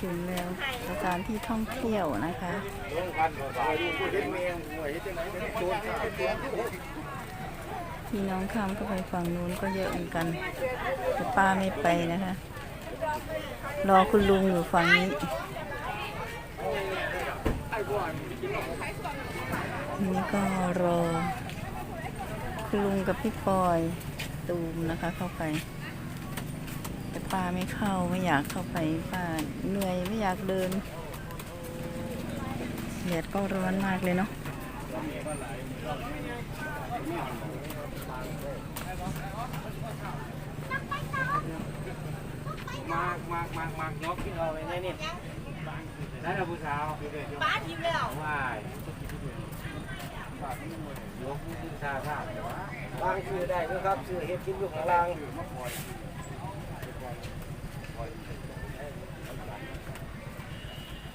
ถึงแล้วสถานที่ท่องเที่ยวนะคะพี่น้องข้ามก็ไปฝั่งนู้นก็เยอะเหมือนกันแต่ป้าไม่ไปนะคะ รอคุณลุงอยู่ฝั่งนี้นี่ก็รอ คุณลุงกับพี่ปอยตูมนะคะเข้าไป ป้าไม่เข้าไม่อยากเข้าไปป้าเหนื่อยไม่อยากเดินแดดก็ร้อนมากเลยเนาะมากมากมากมากยกที่เราเลยเนี่ยได้แล้วผู้สาวป้าทิมแล้วว่ายยกผู้ชายท่าแต่ว่าบางซื้อได้ด้วยครับซื้อเห็ดกินอยู่ข้างล่างวุ้นแต่แน่ไปอยู่ดีว่าดีว่าใบกินเยอะที่ไม่ใช่อยู่วัดต้นแดงแล้วก่อนเลยมอง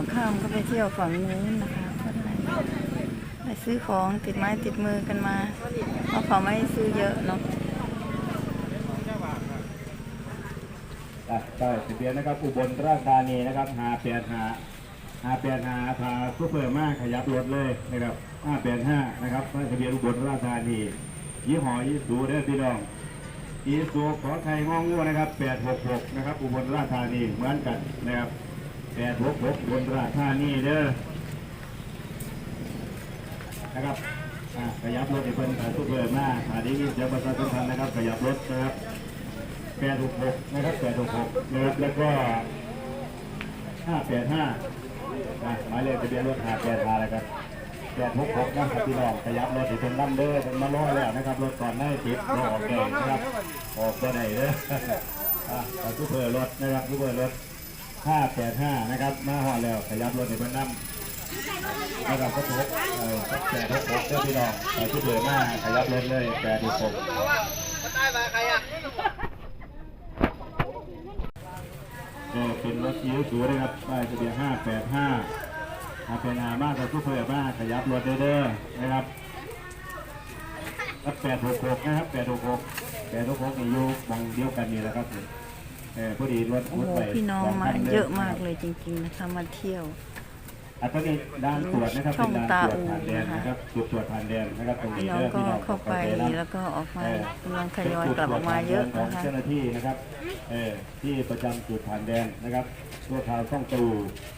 อกข้ามก็ไปเที่ยวฝั่งนู้นนะคะก็ได้ไปซื้อของติดไม้ติดมือกันมาเพราะเขาไม่ซื้อเยอะเนาะอะป้ายทะเบียนนะครับ อุบลราชธานีนะครับหาแปดหาหาแปดหาพาซูเปอร์มากขยับรถเลยนะครับห้าแปดห้านะครับป้ายทะเบียนอุบลราชธานียี่ห้อยี่สูเด้อพี่น้องยี่สูขอไทยงองูนะครับแปดหกหกนะครับ อุบลราชธานีเหมือนกันนะครับ แปดหกหกบลราชธานีเด้อนะครับอะขยับรถให้เพิ่นขายซูเปอร์มากหาดีเดี๋ยวประชาชนทันนะครับขยับรถนะครับแปดหกหกนะครับแปดหกหกนะครับแล้วก็ห้าแปดห้าหมายเลขทะเบียนรถหาแปดหาอะไรครับแปดหกหกนะครับพี่น้องขยับรถที่เป็นลำเด้อเป็นมาล้อแล้วนะครับรถก่อนได้ติดรถออกแดงนะครับออกตัวไหนเด้ออะขอทุกเบอร์รถนะครับทุกเบอร์รถ ห้าแปดห้านะครับ มาหอดแล้วขยับรถที่เป็นลำนะครับก็ทุกเออแปดหกหกเด้อพี่น้องขอทุกเบอร์มาขยับรถเลยแปดหกหกตายมาใครอะก็เป็นรถยิ้วสูงนะครับป้ายทะเบียนห้าแปดห้าถ้าเป็นอามากก็ทุกเพื่อมากขยับรถเด้อนะครับรับแปดหกหกนะครับแปดหกหกแปดหกหกนี่อยู่มองเดียวกันนี่แหละครับ เออพอดีรถโอ้รถโหไปพี่น้องสมาคันเยอะมากเลยจริงๆนะคะมาเที่ยว อันนี้ด้านตรวจนะครับช่เป็องนด้านตาตรวจอูผ่านแดนนะคะนะครับจุดตรวจผ่านแดนนะครับตรงพี่นี้น้องเด้อก็พี่น้องเข้าไปนะแล้วก็ออกมากำลังทยอยกลับออกมาเยอะขอนะงคะ เจ้าหน้าที่นะครับ เออที่ประจำจุดผ่านแดนนะครับตัวข่าวช่องตู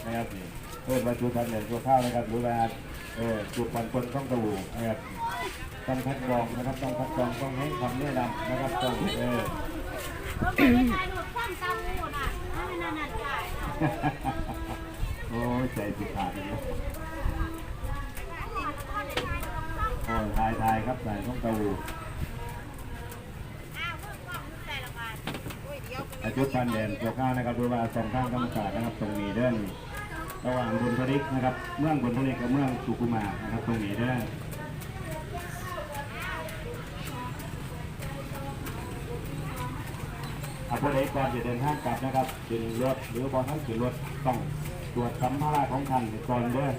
นะครับนี่เพิ่มมาจุดผ่านแดนตัวข้าวนะครับหรือว่าเออจุดผ่านคนช่องตูนะครับต้องคัดกรองนะครับต้องคัดกรองต้องให้ความแนะนำนะครับต้องเออ โอ้ยใจสิขาดเลยโอ้ยทายทายครับใส่ช่องตูอ้าวเพิ่งกล้องแต่ละวันอุ้ยเดียวอาจุดพันแดนตัวข้าวนะครับดูว่าสองข้างกรรมศาสตร์นะครับตรงนี้เด้อระหว่างบุญพริกนะครับ เมืองบุญพริกกับเมืองสุขุมานะครับตรงนี้เด้อ อาผู้ใดก่อนจะเดินทางกลับนะครับขึ้นรถหรือบอทั้งขึ้นรถต้องตรวจสัมภาระของท่านก่อนเด้อ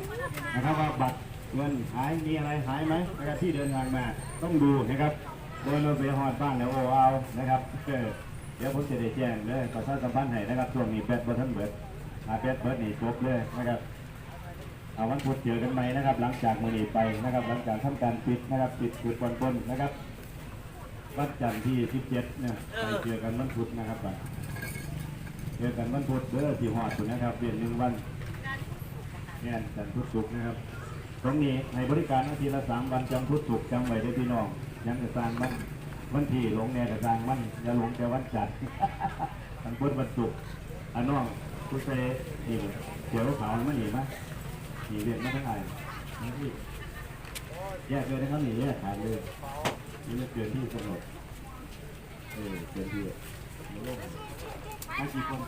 นะครับว่าบัตรเงินหายมีอะไรหายไหมนะครับที่เดินทางมาต้องดูนะครับโดยเราไปหอดบ้านแล้วโอ้เอานะครับเดี๋ยวผมจะได้แจ้งเลยประชาสัมพันธ์ให้นะครับช่วงนี้แปดวันท่านเบิดอาแปดเบิดนี่จบเลยนะครับเอาวันพุธเจอกันไหมนะครับ หลังจากมือนี้ไปนะครับ หลังจากทำการปิดนะครับปิดจุดวันต้นนะครับ วันจันทร์ที่17เนี่ยไปเจอกันวันพุธนะครับไปเจอกันวันพุธเด้อที่หอดอยู่นะครับเปลี่ยนหนึ่งวันเนี่ยจันทร์พุธศุกร์นะครับ ตรงนี้ให้บริการอาทิตย์ละสามวันจำพุธศุกร์จำไว้ด้วยพี่น้องยังจะสร้างบ้านวันที่หลงแนวกระทางมันอย่าหลงแต่วันจันทร์วันพุธวันศุกร์อันน้องคุณเซนี่เดี๋ยวขาวมันหนีมั้ยหนีเรียนไม่ทั้งไงนี่แยกเลยนะครับหนีแยกขายเลย นี่เกินที่กำหนดเออเกินที่ไม่กี่คน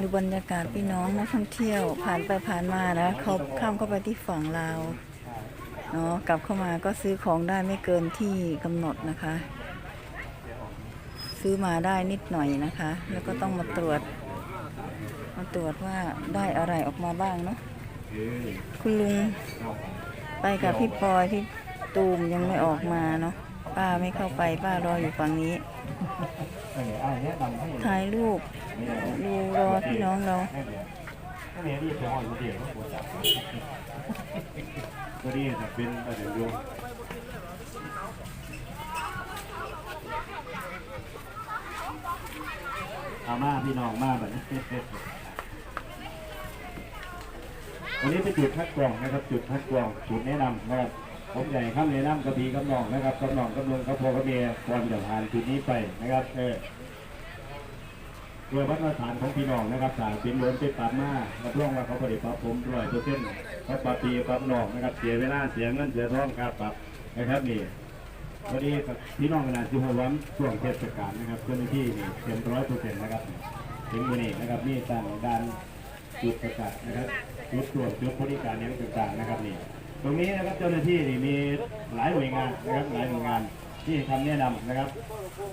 ดูบรรยากาศพี่น้องนักท่องเที่ยวผ่านไปผ่านมานะเขาข้ามเข้าไปที่ฝั่งลาวเนาะกลับเข้ามาก็ซื้อของได้ไม่เกินที่กำหนดนะคะ ซื้อมาได้นิดหน่อยนะคะ แล้วก็ต้องมาตรวจ มาตรวจว่าได้อะไรออกมาบ้างเนาะคุณลุงไปกับพี่ปอยพี่ ตูมยังไม่ออกมาเนาะป้าไม่เข้าไปป้ารออยู่ฝั่งนี้ ถ่ายรูปดูรอพี่น้องเราให้เดี๋ยวให้เดี๋ยวรีบไปห้อยเดี๋ยวเขาปวดจับก็ดีแต่เป็นออเดี๋ยวดูเอามาพี่น้องมาแบบนี้วันนี้เป็นจุดคัดกรองนะครับ จุดคัดกรองจุดแนะนำนะครับ ผมใหญ่ข้ามแนะนำกระบี่กำนองนะครับกำนองกำลงกระโพกระเบียก่อนจะผ่านจุดนี้ไปนะครับเออเพื่อวัฒนฐานของพี่น้องนะครับสายเป็นล้นเป็นปรับมารับรองว่าเขาผลิตปรับผมร้อยเปอร์เซ็นต์เขาปรับปีปรับนองนะครับเสียเวลาเสียเงินเสียทองครับปรับนะครับนี่วันนี้พี่น้องขนาดที่หัววันช่วงเทศกาลนะครับเจ้าหน้าที่นี่เต็มร้อยเปอร์เซ็นต์นะครับถึงวันนี้นะครับนี่ตั้งด้านจุดประกาศนะครับจุดตรวจจุดบริการเนี้ต่างๆนะครับนี่ รงนี้นะครับเจ้าหน้าที่นี่มีหลายหน่วยงานนะครับหลายหน่วยงานที่ทำแนะนำนะครับ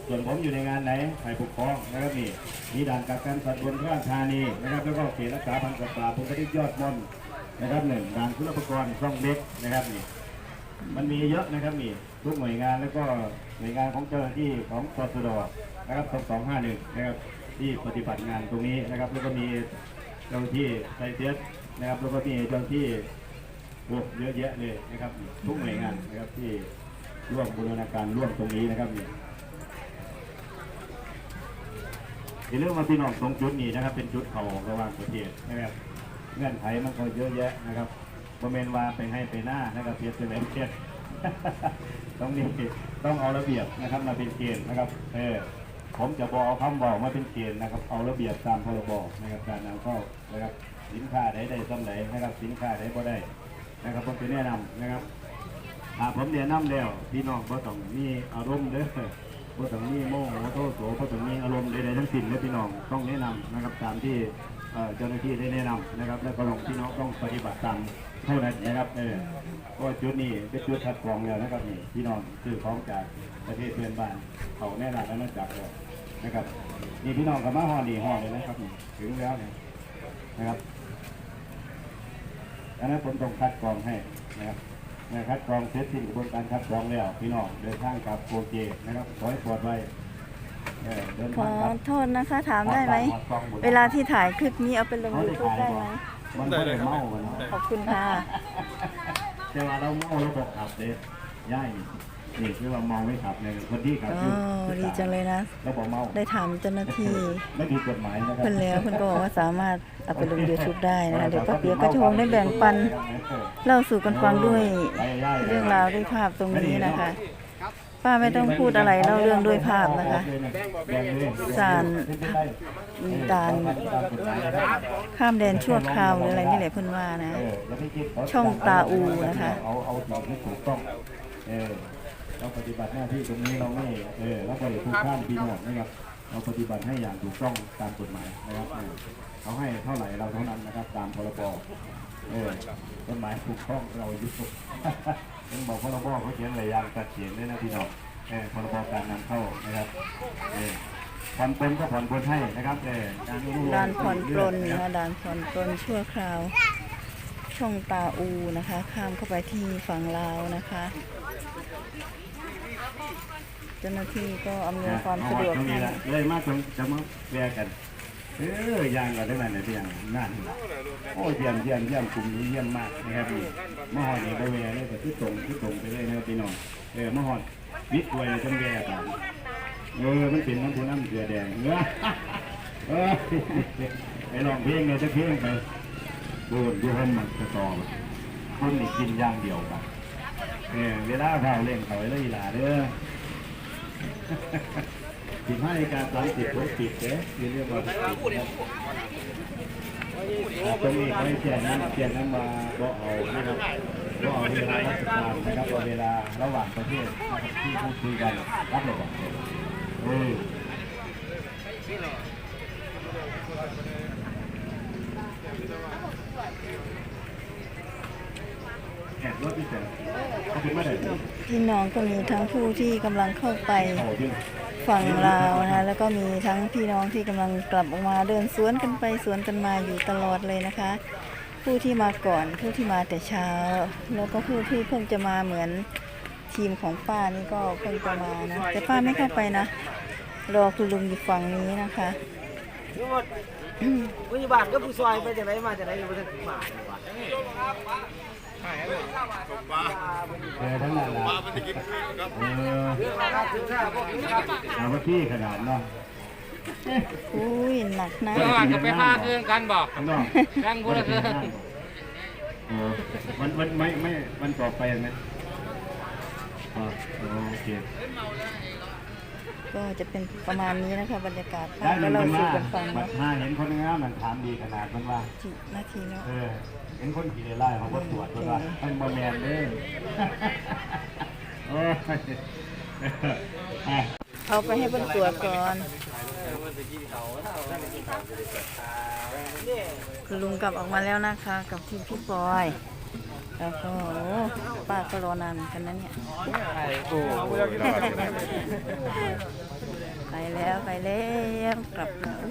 ส่วนผมอยู่ในงานไหนฝ่ายปกครองนะครับนี่มีด่านกักกันสัตว์บนข้างธานีนะครับแล้วก็เขตรักษาพันธุ์สัตว์ป่าภูกระดึกยอดมนนะครับหนึ่งด่านคุณปกรณ์ช่องเล็กนะครับนี่ มันมีเยอะนะครับนี่ทุกหน่วยงานแล้วก็หน่วยงานของเจ้าหน้าที่ของปสดนะครับสองห้าหนึ่งนะครับที่ปฏิบัติงานตรงนี้นะครับ แล้วก็มีเจ้าหน้าที่ไซเซียสนะครับแล้วก็มีเจ้าหน้าที่ โอ้เยอะแยะเลยนะครับ ทุกหน่วยงานนะครับที่ร่วมบูรณาการร่วมตรงนี้นะครับนี่ในเรื่องมาพี่น้องตรงจุดนี้นะครับ เป็นจุดเขาระหว่างประเทศนะครับเงื่อนไขมันก็เยอะแยะนะครับบริเวณว่าไปให้ไปหน้านะครับเพียรเป็นแบบเช็ดต้องนี่ต้องเอาระเบียบนะครับมาเป็นเกณฑ์นะครับ เออผมจะบอกเอาคำบอกมาเป็นเกณฑ์นะครับ เอาระเบียบตามพรบนะครับการนำเข้านะครับสินค้าใดได้ซ้ำไหนนะครับสินค้าใดบ่ได้ นะครับผมจะแนะนำนะครับถ้าผมแนะนำแล้วพี่น้องบ่ต้องมีอารมณ์เด้อบ่ต้องมีโมโหโทโสบ่ต้องมีอารมณ์ใดๆทั้งสิ้นเลยพี่น้องต้องแนะนำนะครับตามที่เอ่อเจ้าหน้าที่ได้แนะนำนะครับ แล้วก็ลงพี่น้องต้องปฏิบัติตามเท่านั้นนะครับเออก็จุดนี้เป็นจุดคัดกรองแล้วนะครับนี่พี่น้องซื้อของจากประเทศเพื่อนบ้านเขาแน่นอนแล้วนอกจากแล้วนะครับนี่พี่น้องกับมาห่อนี่ห่อเลยนะครับนี่ถึงแล้วเนี่ยนะครับ อันนั้นผมต้องคัดกรองให้นะครับในคัดกรองเสร็จสิ้นกระบวนการคัดกรองแล้วพี่น้องเดินทางกลับโกเจนะครับขอให้ปลอดภัยเออเดินขอทางกลับ โทษนะคะถามได้ไหม เวลาที่ถ่ายคลิปนี้เอาไปลงเขายูได้ทูบถ่ายได้บ่ไหมมันไม่ได้เมามันเนาะขอบคุณค่ะ แต่ว่าเราเมาเราบอกขับเด้ย่าย นี่คือว่าเมาไม่ขับเนี่ยคนที่ขับอ๋อดีจังเลยนะ เราบอกเมา ได้ถามเจ้าหน้าที่ไม่ผิดกฎหมายนะครัเพิ่นแล้วเพิ่นก็บอกว่าสามารถเอาไปลง YouTube ได้นะคะเดี๋ยวป้าเปียกก็จะคงได้แบ่งปันเล่าสู่กันฟังด้วยเรื่องราวด้วยภาพตรงนี้นะคะป้าไม่ต้องพูดอะไรเล่าเรื่องด้วยภาพนะคะศาลด่านข้ามแดนชั่วคราวหรืออะไรนี่แหละเพิ่นว่านะ ช่องตาอูนะคะ เอาเอาสิ่งที่ถูกต้องเออเราปฏิบัติหน้าที่ตรงนี้เราไม่เออเราไม่ได้ถูกข้ามพี่น้องนะครับ เราปฏิบัติให้อย่างถูกต้องตามกฎหมายนะครับเออเขาให้เท่าไหร่เราเท่านั้นนะครับ ตามพรบเออกฎหมายถูกต้องเรายึดต้องบอกพรบเขาเขียนอะไรอย่างตัดเขียนด้วยนะพี่น้องเออพรบการนำเข้านะครับเออผ่อนปลนก็ผ่อนปลนให้นะครับเออการอนุโลมด่านผ่อนปลนนะนะคะด่านผ่อนปลนชั่วคราว ช่องตาอูนะคะ ข้ามเข้าไปที่ฝั่งลาวนะคะเจ้าหน้าที่ก็อำนวยความสะดวกตรงให้นี้ละเลยมาตรงจะมาแวะกัน เออย่างกันได้ไหมเนี่ยเพียงนั่นโอ้เยี่ยมเยี่ยมเยี่ยมกลุ่มนี้เยี่ยมมากนะครับนี่มหอดนี่ไปแวะเลยแต่ที่ตรงที่ตรงไปเลยนะครับพี่น้องเออมหอดวิทย์ไว้จังแวะกันเออมันเป็นน้ำพุน้ำเสือแดงเออเออไปลองเพลงเลยจะเพลงไปดูดูให้มันจะต่อคนนี่กินอย่างเดียวกันเออเวลาเผาเล่นเขาเลยอีหลาเด้อ สิบห้านาฬิกาสามสิบหกสิบเด้มีเรียกว่าตรงนี้เขาให้เปลี่ยนนั้นเปลี่ยนนั้นมาก็เอานะครับก็เอาเวลาราชการนะครับเอาเวลาระหว่างประเทศที่พูดคุยกันรับเลยบอกเออ ขึ้นมาได้ พี่น้องก็มีทั้งผู้ที่กำลังเข้าไปฝั่งลาวนะคะแล้วก็มีทั้งพี่น้องที่กำลังกลับออกมาเดินสวนกันไปสวนกันมาอยู่ตลอดเลยนะคะ ผู้ที่มาก่อนผู้ที่มาแต่เช้า แล้วก็ผู้ที่เพิ่งจะมาเหมือนทีมของป้านี่ก็เพิ่งจะมานะแต่ป้าไม่เข้าไปนะรอคุณลุงอยู่ฝั่งนี้นะคะนี่มดผู้ใหญ่บ้านก็ผู้ซอยไปจากไหนมาจากไหนอยู่บนถึงมา เนี่ยวะเออทั้งนั้นแหละปลามันจะกินคืนครับเออถึงข้าวพวกนี้ครับเอามาที่ขนาดเนาะอุ้ยหนักนะเมื่อวานก็ไปห้าเครื่องกันบอกข้างนอกแบ่งคนละครึ่งเออมันมันไม่ไม่มันต่อไปไหมอ๋อโอเค ก็จะเป็นประมาณนี้นะคะบรรยากาศได้แล้วมัเรานสู่ว่ากันฟังบัเนาะดห้าเห็นคนงามมันถามดีขนาดมันว่ากี่นาทีแล้วเออเห็นคนขี่ไล่เขาก็ตรวจมันว่าท่านบอแมนเด้อโอ้ยอะเอาไปให้เพิ่นตรวจก่อนคุณลุงกลับออกมาแล้วนะคะ กับทีมพี่ปอย แล้วก็โอ้ป้าก็รอนานเหมือนกันนะเนี่ยไปแล้วไปแล้วกลับแล้ว